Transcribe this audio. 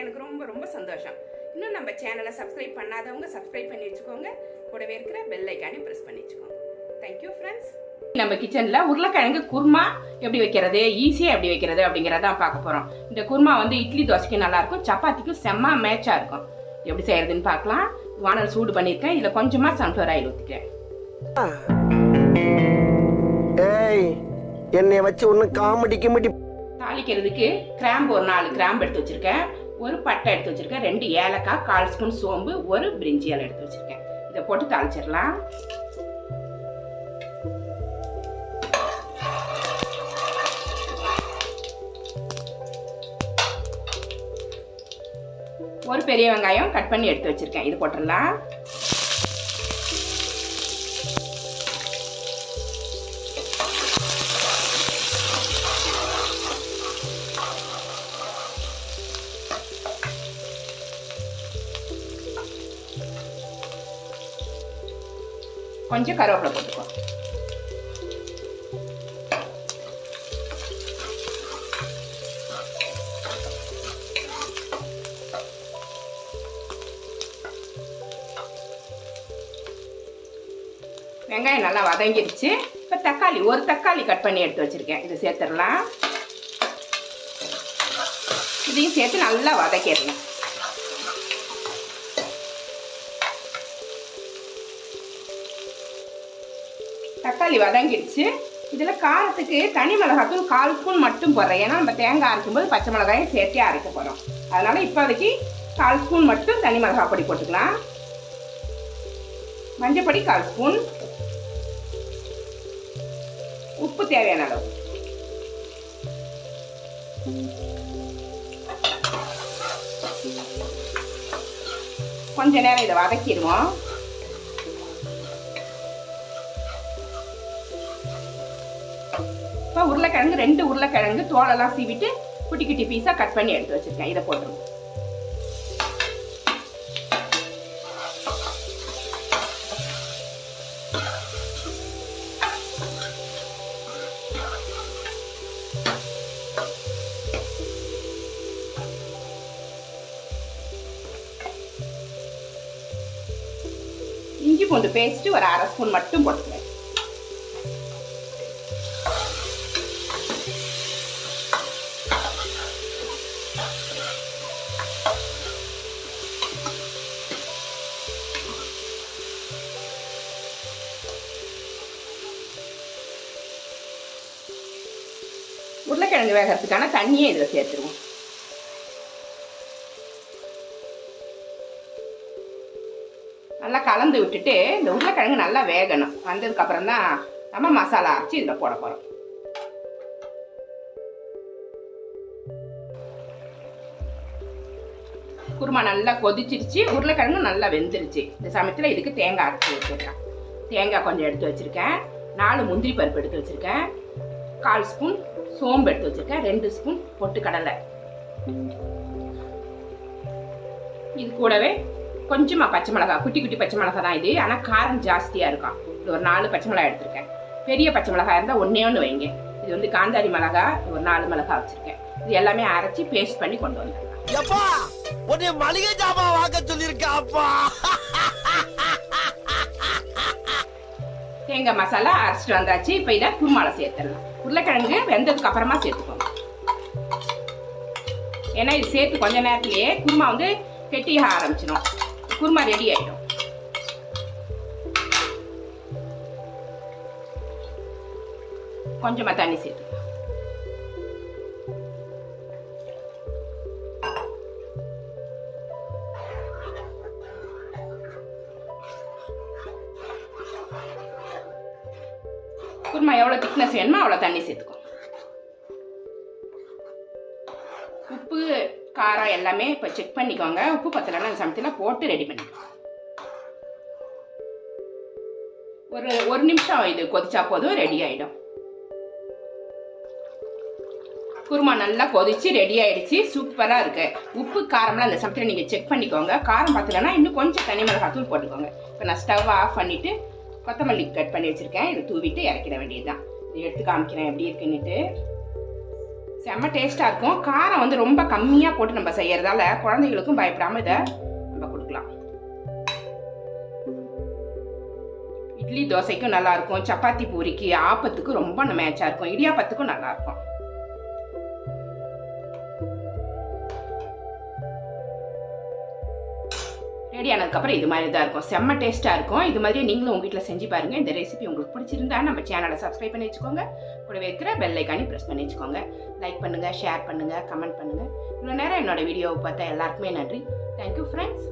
எனக்கு ரொம்ப ரொம்ப சந்தோஷம். இன்னும் நம்ம சேனலை சப்ஸ்கிரைப் பண்ணாதவங்க சப்ஸ்கிரைப் பண்ணி வச்சுக்கோங்க. கூடவே இருக்கிற பெல் ஐக்கானையும் ப்ரெஸ் பண்ணி வச்சுக்கோங்க. தேங்க்யூ ஃப்ரெண்ட்ஸ் நம்ம கிச்சனில் உருளைக்கிழங்கு குருமா எப்படி வைக்கிறது? ஈஸியாக எப்படி வைக்கிறது? அப்படிங்கிறதான் பார்க்க போகிறோம் இந்த குருமா வந்து இட்லி தோசைக்கு நல்லாயிருக்கும் சப்பாத்திக்கும் செம்ம மேட்சாக இருக்கும். எப்படி செய்யறதுன்னு பார்க்கலாம். வானல் சூடு பண்ணியிருக்கேன் இதில் கொஞ்சமாக சன்ஃப்ளவர் ஆயில் ஊற்றிக்கிறேன் ஏய் என்னை வச்சு ஒன்னும் காமெடி கிமெடி தாளிக்கிறதுக்கு கிராம்பு ஒரு நாலு கிராம்பு எடுத்து வச்சிருக்கேன். ஒரு பட்டை எடுத்து வச்சுருக்கேன். ரெண்டு ஏலக்காய் கால் ஸ்பூன் சோம்பு ஒரு பிரிஞ்சி இலை எடுத்து வச்சுருக்கேன். இதை போட்டு தாளிச்சிடலாம். ஒரு பெரிய வெங்காயம் கட் பண்ணி எடுத்து வச்சுருக்கேன். இது போட்டுடலாம். கொஞ்சம் கருவேப்பிலை போட்டுக்கோ. வெங்காயம் நல்லா வதங்கிருச்சு. இப்போ தக்காளி ஒரு தக்காளி கட் பண்ணி எடுத்து வச்சுருக்கேன். இதை சேர்த்துடலாம். இதையும் சேர்த்து நல்லா வதக்கிடலாம். தக்காளி வதங்கிடுச்சு. இதில் காரத்துக்கு தனி மிளகாத்தூள் கால் ஸ்பூன் மட்டும் போடுறேன். ஏன்னா நம்ம தேங்காய் அரைக்கும்போது பச்சை மிளகாயும் சேர்த்தே அரைக்க போகிறோம் அதனால் இப்போதைக்கு கால் ஸ்பூன் மட்டும் தனி மிளகாய் பொடி போட்டுக்கலாம். மஞ்சப்பொடி கால் ஸ்பூன். உப்பு தேவையான அளவு. கொஞ்ச நேரம் இதை வதக்கிடுவோம். உருளைக்கிழங்கு ரெண்டு உருளைக்கிழங்கு தோலெல்லாம் சீவிட்டு குட்டி குட்டி பீஸாக கட் பண்ணி எடுத்து வச்சிருக்கேன். இதை போட்டுருவோம் இஞ்சி பூண்டு பேஸ்ட்டு ஒரு அரை ஸ்பூன் மட்டும் போட்டுக்கிறேன் உருளைக்கிழங்கு வேகிறதுக்கான தண்ணியை இதில் சேர்த்துருவோம். நல்லா கலந்து விட்டுட்டு இந்த உருளைக்கிழங்கு நல்லா வேகணும். வந்ததுக்கு அப்புறம் தான் நம்ம மசாலா அரைச்சி இதில் போட போகிறோம் குருமா நல்லா கொதிச்சிருச்சு. உருளைக்கிழங்கு நல்லா வெந்துருச்சு. இந்த சமயத்தில் இதுக்கு தேங்காய் அரைச்சி வச்சுருக்கேன் தேங்காய் கொஞ்சம் எடுத்து வச்சுருக்கேன். நாலு முந்திரி பருப்பு எடுத்து வச்சுருக்கேன். கால் ஸ்பூன் சோம்பு எடுத்து வச்சுருக்கேன். ரெண்டு ஸ்பூன் பொட்டுக்கடலை. இது கூடவே கொஞ்சமாக பச்சை மிளகா குட்டி குட்டி பச்சை மிளகா தான் இது. ஆனால் காரம் ஜாஸ்தியாக இருக்கும். இது ஒரு நாலு பச்சை மிளகா எடுத்திருக்கேன். பெரிய பச்சை மிளகா இருந்தால் ஒன்றே ஒன்று வைங்க. இது வந்து காந்தாரி மிளகா ஒரு நாலு மிளகா வச்சுருக்கேன். இது எல்லாமே அரைச்சி பேஸ்ட் பண்ணி கொண்டு வந்தேன் எப்பா உன்னை மளிகை ஜாமா வாங்க சொல்லியிருக்காப்பா தேங்காய் மசாலா அரைச்சிட்டு வந்தாச்சு இப்போ இதை குருமாலை சேர்த்துடலாம். உருளைக்கிழங்கு வெந்ததுக்கு அப்புறமா சேர்த்துக்கோங்க. ஏன்னா இது சேர்த்து கொஞ்ச நேரத்திலேயே குருமா வந்து கெட்டியாக ஆரம்பிச்சிடும். குருமா ரெடி ஆயிடும். கொஞ்சமா தண்ணி சேர்த்துக்கலாம். குருமா எவ்வளோ திக்னஸ் வேணுமோ அவ்வளோ தண்ணி சேர்த்துக்கோ உப்பு காரம் எல்லாமே இப்போ செக் பண்ணிக்கோங்க உப்பு பத்தலைன்னா அந்த சமயத்தில் போட்டு ரெடி பண்ணிக்கோங்க ஒரு ஒரு நிமிஷம் இது கொதிச்சா போதும் ரெடி ஆயிடும் குருமா நல்லா கொதிச்சு ரெடி ஆயிடுச்சு சூப்பராக இருக்கு உப்பு காரம்லாம் அந்த சமயத்தில் நீங்கள் செக் பண்ணிக்கோங்க காரம் பத்தலைன்னா இன்னும் கொஞ்சம் தனி மிளகாத்தூள் போட்டுக்கோங்க இப்போ நான் ஸ்டவ் ஆஃப் பண்ணிவிட்டு கொத்தமல்லி கட் பண்ணி வச்சுருக்கேன். இதை தூவிட்டு இறக்கிட வேண்டியதுதான். தான் எடுத்து காமிக்கிறேன். எப்படி இருக்குன்னுட்டு. செம்ம டேஸ்ட்டாக இருக்கும். காரம் வந்து ரொம்ப கம்மியாக போட்டு நம்ம செய்கிறதால குழந்தைகளுக்கும் பயப்படாமல் இதை நம்ம கொடுக்கலாம். இட்லி தோசைக்கும் நல்லாயிருக்கும் சப்பாத்தி பூரிக்கு ஆப்பத்துக்கு ரொம்ப மேட்சாக இருக்கும். இடியாப்பத்துக்கும் நல்லாயிருக்கும் ரெடி ஆனதுக்கப்புறம் இது மாதிரி தான் இருக்கும். செம்ம டேஸ்ட்டாக இருக்கும். இது மாதிரியே நீங்களும் உங்கள் வீட்டில் செஞ்சு பாருங்கள் இந்த ரெசிபி உங்களுக்கு பிடிச்சிருந்தா நம்ம சேனலை சப்ஸ்கிரைப் பண்ணி வச்சுக்கோங்க. கூடவே இருக்கிற பெல் ஐக்கானி ப்ரெஸ் பண்ணி வச்சுக்கோங்க. லைக் பண்ணுங்கள் ஷேர் பண்ணுங்கள் கமெண்ட் பண்ணுங்கள் இவ்வளோ நேரம் என்னோட வீடியோவை பார்த்தா எல்லாருக்குமே நன்றி. Thank you friends